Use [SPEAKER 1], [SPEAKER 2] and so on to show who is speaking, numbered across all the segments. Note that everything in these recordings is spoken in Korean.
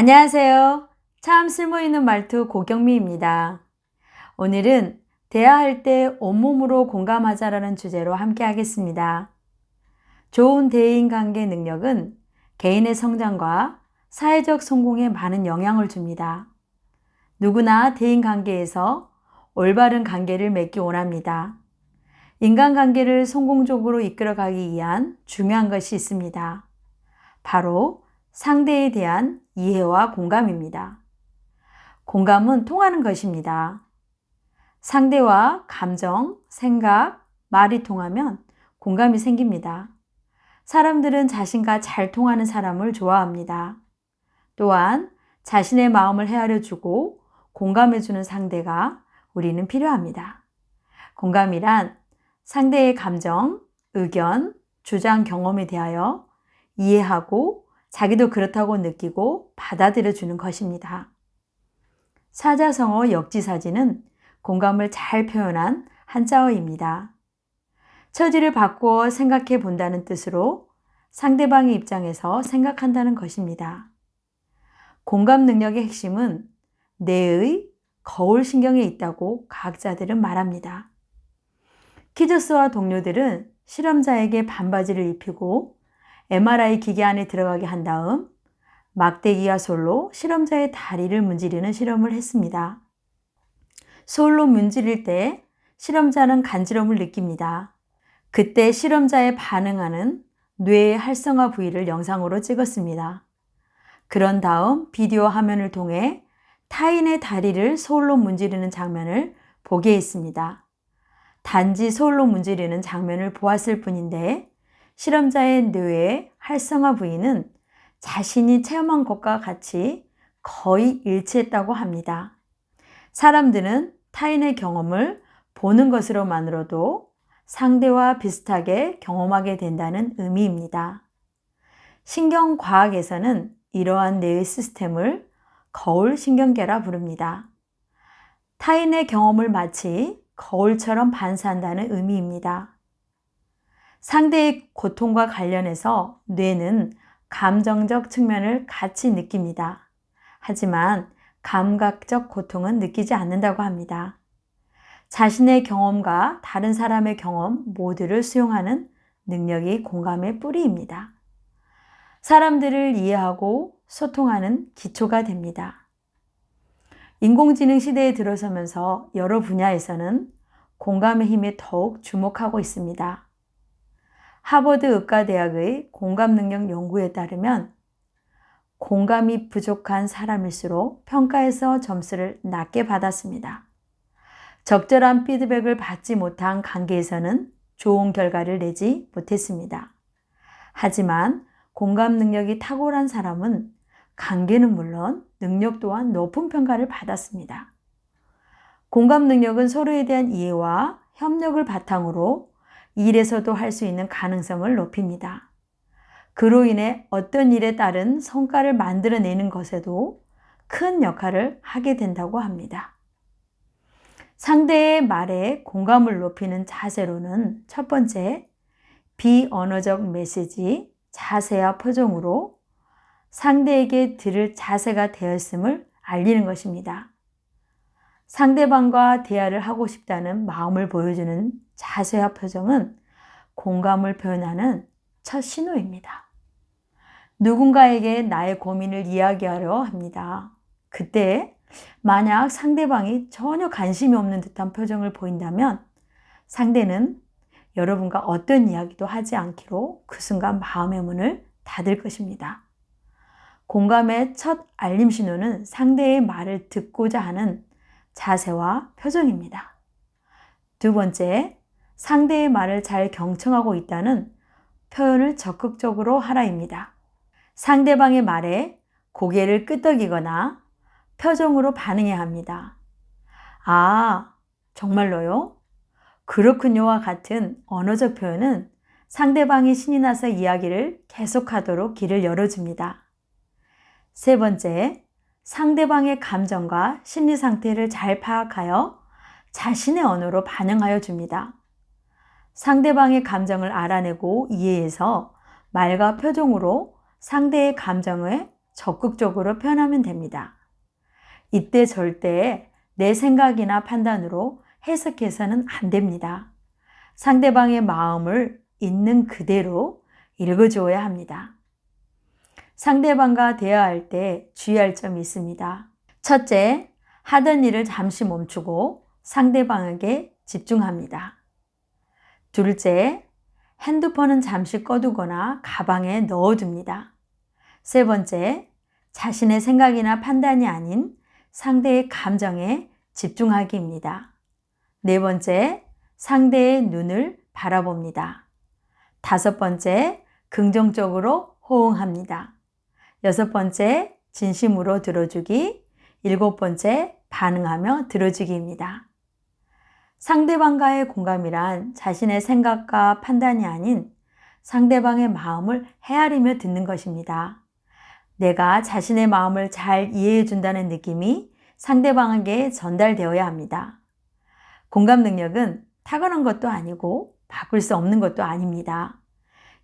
[SPEAKER 1] 안녕하세요. 참 쓸모있는 말투 고경미입니다. 오늘은 대화할 때 온몸으로 공감하자라는 주제로 함께 하겠습니다. 좋은 대인 관계 능력은 개인의 성장과 사회적 성공에 많은 영향을 줍니다. 누구나 대인 관계에서 올바른 관계를 맺기 원합니다. 인간 관계를 성공적으로 이끌어가기 위한 중요한 것이 있습니다. 바로 상대에 대한 이해와 공감입니다. 공감은 통하는 것입니다. 상대와 감정, 생각, 말이 통하면 공감이 생깁니다. 사람들은 자신과 잘 통하는 사람을 좋아합니다. 또한 자신의 마음을 헤아려 주고 공감해 주는 상대가 우리는 필요합니다. 공감이란 상대의 감정, 의견, 주장, 경험에 대하여 이해하고 자기도 그렇다고 느끼고 받아들여 주는 것입니다. 사자성어 역지사지는 공감을 잘 표현한 한자어입니다. 처지를 바꾸어 생각해 본다는 뜻으로 상대방의 입장에서 생각한다는 것입니다. 공감 능력의 핵심은 뇌의 거울 신경에 있다고 과학자들은 말합니다. 키저스와 동료들은 실험자에게 반바지를 입히고 MRI 기계 안에 들어가게 한 다음 막대기와 솔로 실험자의 다리를 문지르는 실험을 했습니다. 솔로 문지릴 때 실험자는 간지럼을 느낍니다. 그때 실험자의 반응하는 뇌의 활성화 부위를 영상으로 찍었습니다. 그런 다음 비디오 화면을 통해 타인의 다리를 솔로 문지르는 장면을 보게 했습니다. 단지 솔로 문지르는 장면을 보았을 뿐인데 실험자의 뇌의 활성화 부위는 자신이 체험한 것과 같이 거의 일치했다고 합니다. 사람들은 타인의 경험을 보는 것으로만으로도 상대와 비슷하게 경험하게 된다는 의미입니다. 신경과학에서는 이러한 뇌의 시스템을 거울 신경계라 부릅니다. 타인의 경험을 마치 거울처럼 반사한다는 의미입니다. 상대의 고통과 관련해서 뇌는 감정적 측면을 같이 느낍니다. 하지만 감각적 고통은 느끼지 않는다고 합니다. 자신의 경험과 다른 사람의 경험 모두를 수용하는 능력이 공감의 뿌리입니다. 사람들을 이해하고 소통하는 기초가 됩니다. 인공지능 시대에 들어서면서 여러 분야에서는 공감의 힘에 더욱 주목하고 있습니다. 하버드 의과대학의 공감능력 연구에 따르면 공감이 부족한 사람일수록 평가에서 점수를 낮게 받았습니다. 적절한 피드백을 받지 못한 관계에서는 좋은 결과를 내지 못했습니다. 하지만 공감 능력이 탁월한 사람은 관계는 물론 능력 또한 높은 평가를 받았습니다. 공감 능력은 서로에 대한 이해와 협력을 바탕으로 일에서도 할 수 있는 가능성을 높입니다. 그로 인해 어떤 일에 따른 성과를 만들어내는 것에도 큰 역할을 하게 된다고 합니다. 상대의 말에 공감을 높이는 자세로는 첫 번째, 비언어적 메시지, 자세와 표정으로 상대에게 들을 자세가 되었음을 알리는 것입니다. 상대방과 대화를 하고 싶다는 마음을 보여주는 자세와 표정은 공감을 표현하는 첫 신호입니다. 누군가에게 나의 고민을 이야기하려 합니다. 그때 만약 상대방이 전혀 관심이 없는 듯한 표정을 보인다면 상대는 여러분과 어떤 이야기도 하지 않기로 그 순간 마음의 문을 닫을 것입니다. 공감의 첫 알림 신호는 상대의 말을 듣고자 하는 자세와 표정입니다. 두 번째, 상대의 말을 잘 경청하고 있다는 표현을 적극적으로 하라입니다. 상대방의 말에 고개를 끄덕이거나 표정으로 반응해야 합니다. 아, 정말로요? 그렇군요와 같은 언어적 표현은 상대방이 신이 나서 이야기를 계속하도록 길을 열어줍니다. 세 번째, 상대방의 감정과 심리 상태를 잘 파악하여 자신의 언어로 반응하여 줍니다. 상대방의 감정을 알아내고 이해해서 말과 표정으로 상대의 감정에 적극적으로 표현하면 됩니다. 이때 절대 내 생각이나 판단으로 해석해서는 안 됩니다. 상대방의 마음을 있는 그대로 읽어주어야 합니다. 상대방과 대화할 때 주의할 점이 있습니다. 첫째, 하던 일을 잠시 멈추고 상대방에게 집중합니다. 둘째, 핸드폰은 잠시 꺼두거나 가방에 넣어둡니다. 세 번째, 자신의 생각이나 판단이 아닌 상대의 감정에 집중하기입니다. 네 번째, 상대의 눈을 바라봅니다. 다섯 번째, 긍정적으로 호응합니다. 여섯 번째, 진심으로 들어주기. 일곱 번째, 반응하며 들어주기입니다. 상대방과의 공감이란 자신의 생각과 판단이 아닌 상대방의 마음을 헤아리며 듣는 것입니다. 내가 자신의 마음을 잘 이해해 준다는 느낌이 상대방에게 전달되어야 합니다. 공감 능력은 타고난 것도 아니고 바꿀 수 없는 것도 아닙니다.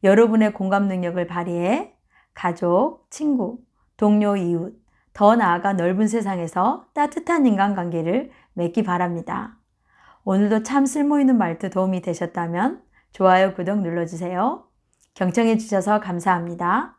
[SPEAKER 1] 여러분의 공감 능력을 발휘해 가족, 친구, 동료, 이웃, 더 나아가 넓은 세상에서 따뜻한 인간관계를 맺기 바랍니다. 오늘도 참 쓸모있는 말투 도움이 되셨다면 좋아요, 구독 눌러주세요. 경청해 주셔서 감사합니다.